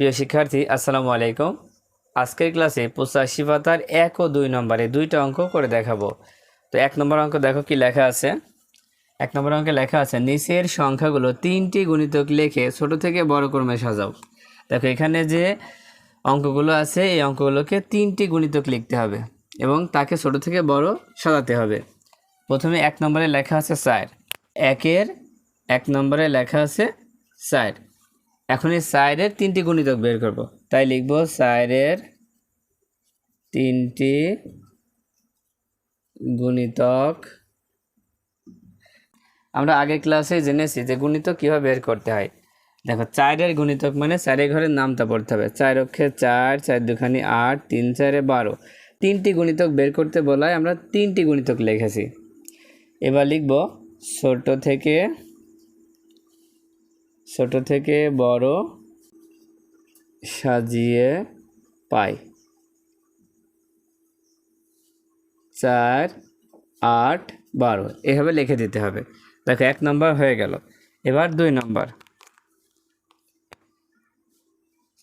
প্রিয় শিক্ষার্থী, আসসালামু আলাইকুম। আজকের ক্লাসে পঁচাশি পাতার এক ও দুই নম্বরে দুইটা অঙ্ক করে দেখাবো। তো এক নম্বর অঙ্ক দেখো কি লেখা আছে? এক নম্বর অঙ্কে লেখা আছে, নিচের সংখ্যাগুলো তিনটি গুণিতক লিখে ছোট থেকে বড় ক্রমে সাজাও। দেখো এখানে যে অঙ্কগুলো আছে, এই অঙ্কগুলোকে তিনটি গুণিতক লিখতে হবে এবং তাকে ছোট থেকে বড় সাজাতে হবে। প্রথমে এক নম্বরে লেখা আছে চার একের এক নম্বরে লেখা আছে চার এখন এই চারের তিনটি গুণিতক বের করব। তাই লিখব চারের তিনটি গুণিতক। আমরা আগের ক্লাসে জেনেছি যে গুণিতক কীভাবে বের করতে হয়। দেখো চারের গুণিতক মানে চারের ঘরের নামটা পড়তে হবে। চার অক্ষে চার চার দুখানি আট, তিন চারে বারো। তিনটি গুণিতক বের করতে বলায় আমরা তিনটি গুণিতক লিখেছি। এবার লিখব ছোট থেকে ছোট থেকে বড় সাজিয়ে পাই। চার, আট, বারো। এভাবে লিখে দিতে হবে। দেখো, এক নম্বর হয়ে গেল। এবার দুই নম্বর।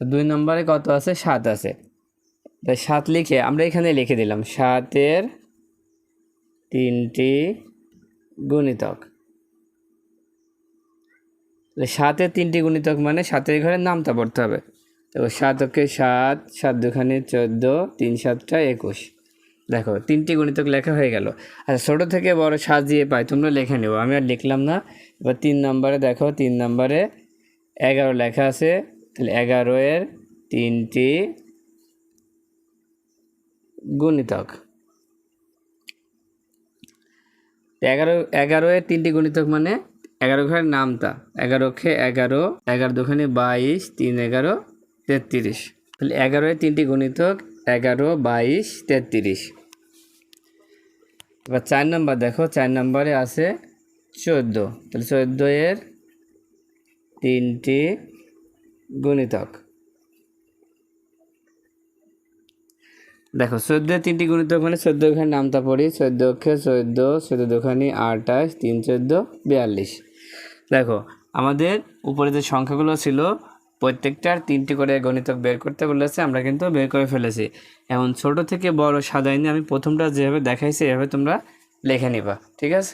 দুই নম্বরে কত আছে? সাত আছে। তাই সাত লিখে আমরা এখানে লিখে দিলাম। সাতের তিনটি গুণিতক। তাহলে সাতের তিনটি গুণিতক মানে সাতের ঘরে নামটা পড়তে হবে। তো সাতকে সাত সাত দুখানে চোদ্দ, তিন সাতটা একুশ। দেখো, তিনটি গুণিতক লেখা হয়ে গেল। আচ্ছা ছোটো থেকে বড় সাজিয়ে পাই, তোমরা লিখে নেব আমি আর লিখলাম না। এবার তিন নম্বরে দেখো, তিন নম্বরে এগারো লেখা আছে। তাহলে এগারো এর তিনটি গুণিতক। এগারো এগারো এর তিনটি গুণিতক মানে এগারো ঘরের নামটা এগারো খে এগারো এগারো দুখানে বাইশ, তিন এগারো, তেত্রিশ। তাহলে এগারো এর তিনটি গুণিতক এগারো, বাইশ, তেত্রিশ। এবার চার নম্বর দেখো, চার নম্বরে আছে চোদ্দ। তাহলে চোদ্দ এর তিনটি গুণিতক। দেখো, চোদ্দ তিনটি গুণিতক মানে চোদ্দ ওখানে নামটা পড়ি। চোদ্দ অক্ষে চোদ্দ চোদ্দ দোকানি আঠাশ, তিন চোদ্দ, বিয়াল্লিশ। দেখো, আমাদের উপরে যে সংখ্যাগুলো ছিল প্রত্যেকটার তিনটি করে গণিতক বের করতে বলেছে, আমরা কিন্তু বের করে ফেলেছি। এমন ছোট থেকে বড় সাজাইনি আমি প্রথমটা যেভাবে দেখাইছি, এভাবে তোমরা লিখে নিবা, ঠিক আছে?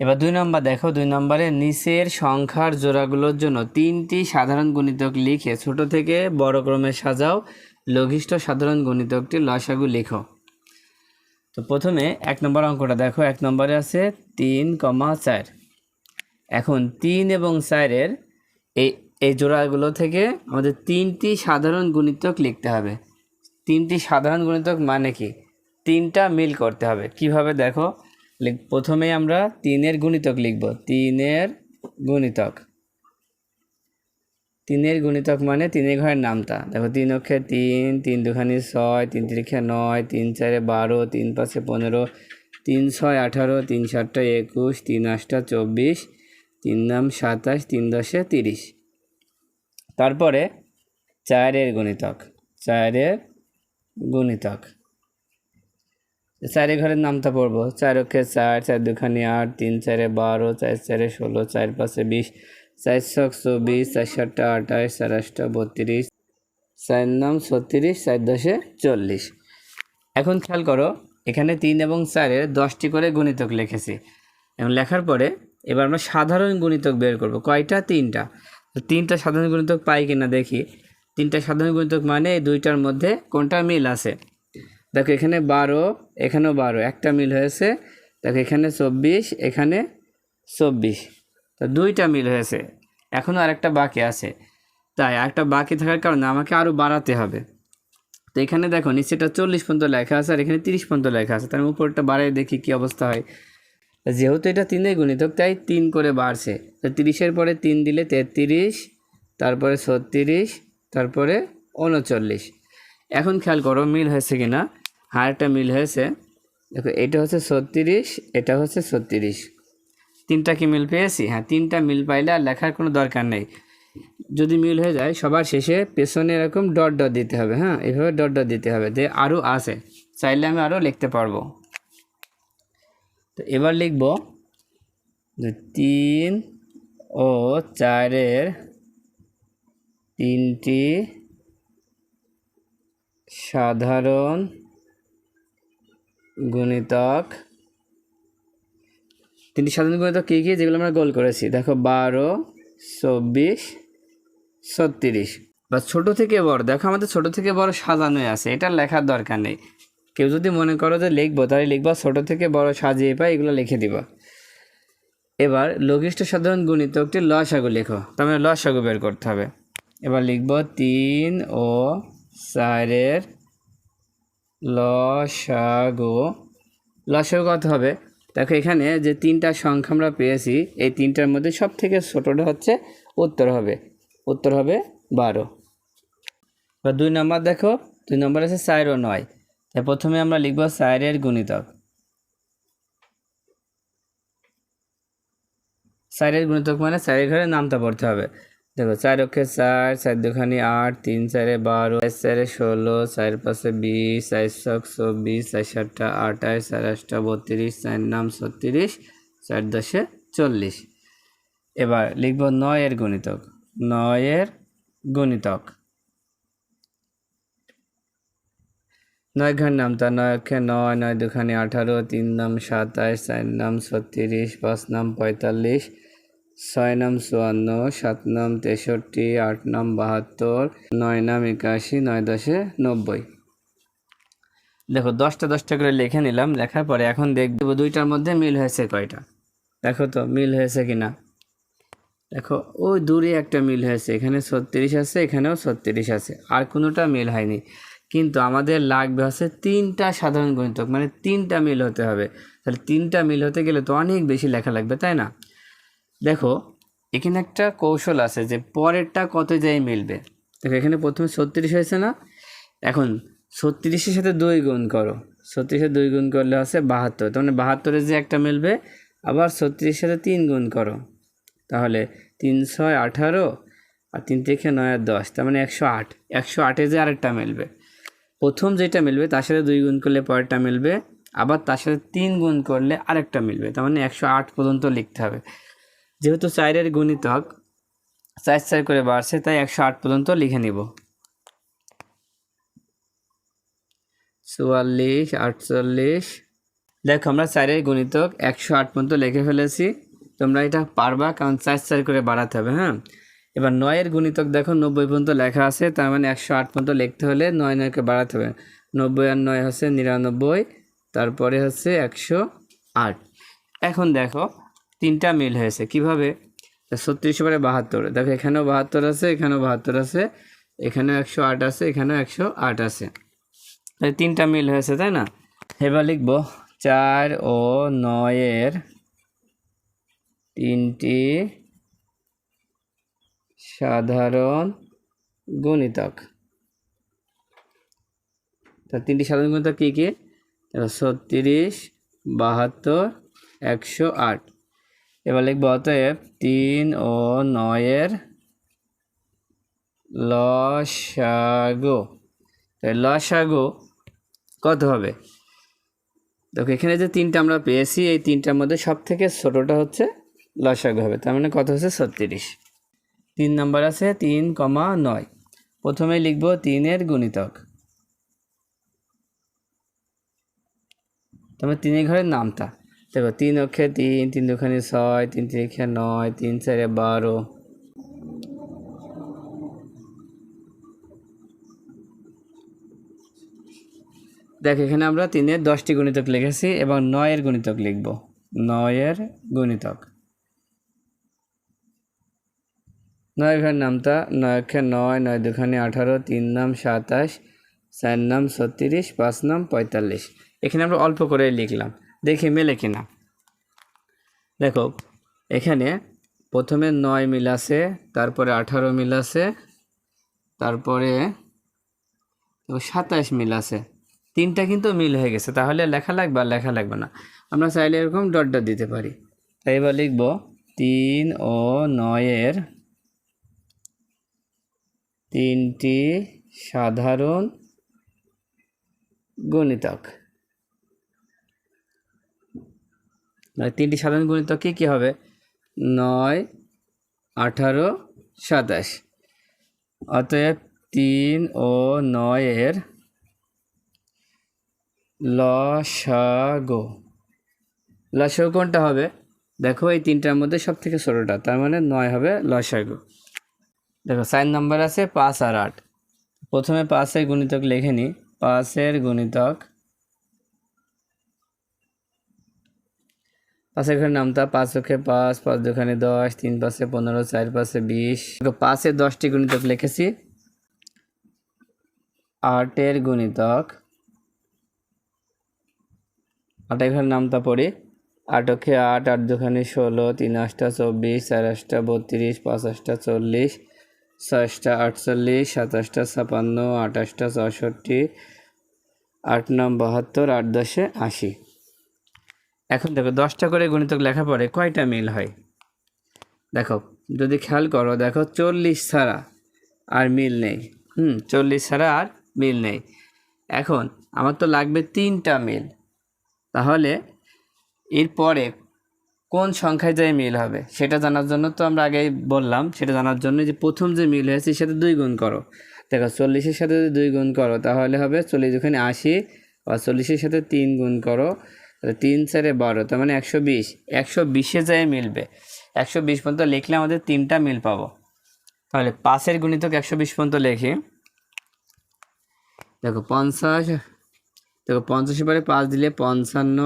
এবার দুই নম্বর, দেখো, দুই নম্বরে নিচের সংখ্যার জোড়াগুলোর জন্য তিনটি সাধারণ গণিতক লিখে ছোট থেকে বড় ক্রমে সাজাও, লঘিষ্ঠ সাধারণ গুণিতকটি লসাগু লেখো। তো প্রথমে এক নম্বর অঙ্কটা দেখো, এক নম্বরে আছে তিন কমা চার। এখন তিন এবং চারের এই এই জোড়াগুলো থেকে আমাদের তিনটি সাধারণ গুণিতক লিখতে হবে। তিনটি সাধারণ গুণিতক মানে কি? তিনটা মিল করতে হবে। কীভাবে দেখো? প্রথমে আমরা তিনের গুণিতক লিখব। তিনের গুণিতক। তিনের গুণিতক মানে তিনের ঘরের নামটা দেখো, তিন অক্ষে তিন তিন দুখানি ছয়, তিন তিরিখে নয়, তিন চারে বারো, তিন পাঁচে পনেরো, তিন ছয় আঠারো, তিন সাতটা একুশ, তিন আটটা চব্বিশ তিন নাম সাতাশ, তিন দশে তিরিশ। তারপরে চারের গুণিতক চারের গুণিতক। চারে ঘরের নামটা পড়ব। চার অক্ষে চার চার দুখানি আট, তিন চারে বারো, চার চারে ষোলো, চার পাঁচে বিশ, চার ছক চব্বিশ, চার সাতটা আঠাশ, চার আটটা বত্রিশ, চার নাম ছত্রিশ, চার দশে চল্লিশ। এখন খেয়াল করো, এখানে তিন এবং চারের দশটি করে গুণিতক লিখেছি। এবং লেখার পরে এবার আমরা সাধারণ গুণিতক বের করব। কয়টা? তিনটা। তিনটা সাধারণ গুণিতক পাই কিনা দেখি। তিনটা সাধারণ গুণিতক মানে এই দুইটার মধ্যে কোনটা মিল আছে? দেখো, এখানে বারো, এখানেও বারো। একটা মিল হয়েছে, দেখো, এখানে চব্বিশ এখানে চব্বিশ। তো দুইটা মিল হয়েছে। এখনও আরেকটা বাকি আছে। তাই একটা বাকি থাকার কারণে আমাকে আরও বাড়াতে হবে। তো এখানে দেখো নিচেটা চল্লিশ পর্যন্ত লেখা আছে আর এখানে তিরিশ পর্যন্ত লেখা আছে। তার উপরটা বাড়াই দেখি কি অবস্থা হয়। যেহেতু এটা তিনের গুণিতক, তাই তিন করে বাড়ছে। তো তিরিশের পরে তিন দিলে তেত্রিশ, তারপরে ছত্রিশ, তারপরে উনচল্লিশ। এখন খেয়াল করো, মিল হয়েছে কি না? একটা মিল হয়েছে। দেখো, এটা হচ্ছে ছত্রিশ, এটা হচ্ছে ছত্রিশ। তিনটা কি মিল পেয়েছি? হ্যাঁ তিনটা মিল পাইলে আর লেখার কোনো দরকার নেই। যদি মিল হয়ে যায়, সবার শেষে পেছনে এরকম ডট ডট দিতে হবে হ্যাঁ? এভাবে ডট ডট দিতে হবে যে আরও আছে। চাইলে আমি আরও লিখতে পারব। তো এবার লিখব তিন ও চারের তিনটি সাধারণ গুণিতক। তিনটি সাধারণ গুণিতক কী কী? যেগুলো আমরা গোল করেছি। দেখো, বারো, চব্বিশ, ছত্রিশ। বা ছোট থেকে বড়। দেখো, আমাদের ছোট থেকে বড় সাজানোই আছে। এটা লেখার দরকার নেই। কেউ যদি মনে করো যে লিখব, তাহলে লিখবা, ছোটো থেকে বড় সাজিয়ে পাই এগুলো লিখে দিবা। এবার লঘিষ্ঠ সাধারণ গুণিতকটি লসাগু লেখো। তার মানে লসাগু বের করতে হবে। এবার লিখব তিন ও চারের লসাগু। লসাগু কত হবে? দেখো এখানে যে তিনটা সংখ্যা আমরা পেয়েছি, এই তিনটার মধ্যে সব থেকে ছোটোটা হচ্ছে উত্তর হবে। উত্তর হবে বারো। এবার দুই নম্বর দেখো, দুই নম্বর আছে চার ও নয়। প্রথমে আমরা লিখব চারের গুণিতক। চারের গুণিতক মানে চারের ঘরে নামটা পড়তে হবে। দেখো, চার অক্ষে চার চার দুখানি আট, তিন চারে বারো, চার চারে ষোলো, চার পাঁচে বিশ, চার ছক চব্বিশ, চার সাতটা আঠাশ, চার আটটা বত্রিশ, চার নাম ছত্রিশ, চার দশে চল্লিশ। এবার লিখব নয়ের গুণিতক। নয়ের গুণিতক। নয় ঘর নাম তার নয় অক্ষে নয় নয় দুখানি আঠারো, তিন নাম সাতাশ, চার নাম ছত্রিশ, পাঁচ নাম পঁয়তাল্লিশ, ছয় নাম চুয়ান্ন, সাত নাম তেষট্টি, আট নাম বাহাত্তর, নয় নাম একাশি, নয় দশে নব্বই। দেখো, দশটা দশটা করে লিখে নিলাম, লেখার পরে এখন দেখব দুইটার মধ্যে মিল হয়েছে কয়টা। দেখো তো, মিল হয়েছে কি না দেখো, ওই দূরে একটা মিল হয়েছে, এখানে ছত্রিশ আছে, এখানেও ছত্রিশ আছে, আর কোনোটা মিল হয়নি। কিন্তু আমাদের লাগবে হচ্ছে তিনটা সাধারণ গণিতক মানে তিনটা মিল হতে হবে। তাহলে তিনটা মিল হতে গেলে তো অনেক বেশি লেখা লাগবে, তাই না? দেখো, এখানে একটা কৌশল আছে যে পরেরটা কত যায় মিলবে। দেখো, এখানে প্রথমে ছত্রিশ হয়েছে না? এখন ছত্রিশের সাথে দুই গুণ করো। ছত্রিশের দুই গুণ করলে হচ্ছে বাহাত্তর, তার মানে বাহাত্তরের যে একটা মিলবে, আবার ছত্রিশের সাথে তিন গুণ করো। তাহলে তিন ছয় আঠারো আর তিন থেকে নয় আর দশ, তার মানে একশো আট। একশো আটে যে আরেকটা মিলবে। প্রথম যেটা মিলবে, তার সাথে দুই গুণ করলে পরেরটা মিলবে, আবার তার সাথে তিন গুণ করলে আরেকটা মিলবে, তার মানে একশো আট পর্যন্ত লিখতে হবে। যেহেতু চারের গুণিতক চার চার করে বাড়ছে, তাই একশো আট পর্যন্ত লিখে নিব। চুয়াল্লিশ, আটচল্লিশ, দেখো আমরা চারের গুণিতক একশো আট পর্যন্ত লিখে ফেলেছি, তোমরা এটা পারবা, কারণ চার চার করে বাড়াতে হবে হ্যাঁ? এবার নয়ের গুণিতক দেখো, নব্বই পর্যন্ত লেখা আছে, তার মানে একশো আট পর্যন্ত লিখতে হলে নয় নয়কে বাড়াতে হবে। নব্বই আর নয় হচ্ছে নিরানব্বই, তারপরে হচ্ছে একশো আট। এখন দেখো, তিনটা মিল হয়েছে, কীভাবে? ছত্রিশ পরে বাহাত্তর, দেখো এখানেও বাহাত্তর আছে, এখানেও বাহাত্তর আছে, এখানেও একশো আট আছে, এখানেও একশো আট আছে। তাই তিনটা মিল হয়েছে, তাই না? এবার লিখব, চার ও নয়ের তিনটি সাধারণ গুণিতক। তা তিনটি সাধারণ গুণিতক কী কী? ছত্রিশ, বাহাত্তর, একশো আট। এবার লিখব অতএব তিন ও নয়ের লসাগু। লসাগু কত হবে? দেখো, এখানে যে তিনটা আমরা পেয়েছি, এই তিনটার মধ্যে সব থেকে ছোটোটা হচ্ছে লসাগু হবে। তার মানে কত হচ্ছে? ছত্রিশ। তিন নাম্বার আছে তিন কমা নয়। প্রথমে লিখব তিনের গুণিতক। তবে তিনের ঘরের নামটা। দেখো, তিন অক্ষে তিন তিন দুখানি ছয়, তিন তিরিখে নয়, তিন চারে বারো। দেখ, এখানে আমরা তিনের দশটি গুণিতক লিখেছি এবং নয়ের গুণিতক লিখব। নয়ের গুণিতক। নয় ঘর নামটা নয় অক্ষে নয় নয় দুখানি আঠারো, তিন নাম সাতাশ, চার নাম ছত্রিশ, পাঁচ নাম পঁয়তাল্লিশ। এখানে আমরা অল্প করে লিখলাম। দেখি মেলে কিনা দেখো, এখানে প্রথমে নয় মিল আছে, তারপরে আঠারো মিল আছে, তারপরে সাতাশ মিল আছে। তিনটা কিন্তু মিল হয়ে গেছে, তাহলে লেখা লাগবে আর লেখা লাগবে না। আমরা চাইলে এরকম ডট ডট দিতে পারি। তাই এবার লিখব তিন ও নয়ের তিনটি সাধারণ গণিতক। মানে তিনটি সাধারণ গুণিতক কী কী হবে? নয়, আঠারো, সাতাশ। অতএব তিন ও নয়ের লসাগো। লসাগু কোনটা হবে? দেখো এই তিনটার মধ্যে সব থেকে ছোটোটা তার মানে নয় হবে লসাগু। দেখো, সাইন নাম্বার আছে পাঁচ আর আট। প্রথমে পাঁচের গুণিতক লিখে নিই পাঁচের গুণিতক পাঁচের ঘরে নামতা পাঁচ ওকে পাঁচ পাঁচ দোকানে দশ, তিন পাশে পনেরো, চার পাশে বিশ। পাঁচের দশটি গুণিতক লিখেছি। আটের গুণিতক আটের ঘরে নামতা পড়ি। আট ওকে আট আট দোকানে ষোলো, তিন আটটা চব্বিশ, চার আটটা বত্রিশ, পাঁচ আটটা চল্লিশ। ছয়টা আটচল্লিশ, সাতাশটা ছাপান্ন আঠাশটা চৌষট্টি, আট নম বাহাত্তর, আট দশে আশি। এখন দেখো, দশটা করে গণিতক লেখা পরে কয়টা মিল হয়? দেখো, যদি খেয়াল করো, দেখো চল্লিশ ছাড়া আর মিল নেই। হুম, চল্লিশ ছাড়া আর মিল নেই। এখন আমার তো লাগবে তিনটা মিল। তাহলে এরপরে কোন সংখ্যায় যায় মিল হবে, সেটা জানার জন্য তো আমরা আগেই বললাম, সেটা জানার জন্য যে প্রথম যে মিল হয়েছে সেটা দুই গুণ করো। দেখো, চল্লিশের সাথে যদি দুই গুণ করো, তাহলে হবে চল্লিশ ওখানে আশি বা চল্লিশের সাথে তিন গুণ করো তিন চারে বারো, তার মানে একশো বিশ। একশো বিশে যায় মিলবে, একশো বিশ পর্যন্ত লিখলে আমাদের তিনটা মিল পাবো। তাহলে পাঁচের গুণিতক একশো বিশ পর্যন্ত লেখি। দেখো, পঞ্চাশ, দেখো পঞ্চাশের পরে পাঁচ দিলে পঞ্চান্ন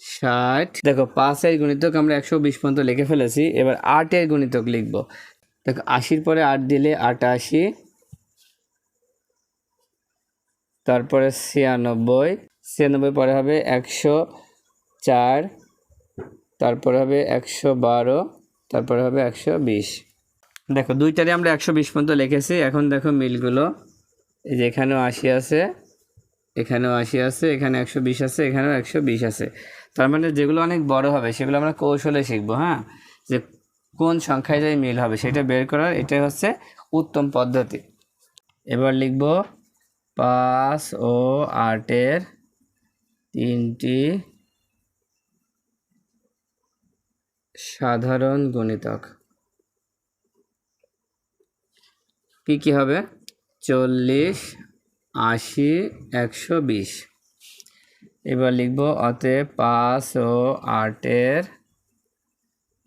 ষাট। দেখো পাঁচের গণিতক আমরা একশো বিশ পর্যন্ত লিখে ফেলেছি, এবার আটের গুণিতক লিখব। দেখো, আশির পরে আট দিলে আটাশি, তারপরে ছিয়ানব্বই ছিয়ানব্বই পরে হবে একশো চার, তারপরে হবে একশো বারো, তারপরে হবে একশো বিশ। দেখো দুইটারে আমরা একশো বিশ পর্যন্ত লিখেছি, এখন দেখো মিলগুলো। এই যে এখানেও আশি আছে, এখানেও আশি আছে, এখানে একশো বিশ আছে, এখানেও একশো বিশ আছে। তার মানে যেগুলো অনেক বড় হবে, সেগুলো আমরা কৌশলে শিখব হ্যাঁ? যে কোন সংখ্যায় যাই মিল হবে, সেটা বের করার, এটাই হচ্ছে উত্তম পদ্ধতি। এবার লিখব পাঁচ ও আটের তিনটি সাধারণ গণিতক। কি কি হবে? চল্লিশ, আশি, একশো বিশ। এবার লিখব অতএব পাঁচ ও আটের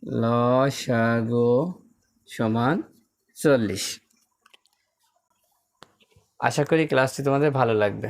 ল সমান চল্লিশ। আশা করি ক্লাসটি তোমাদের ভালো লাগবে।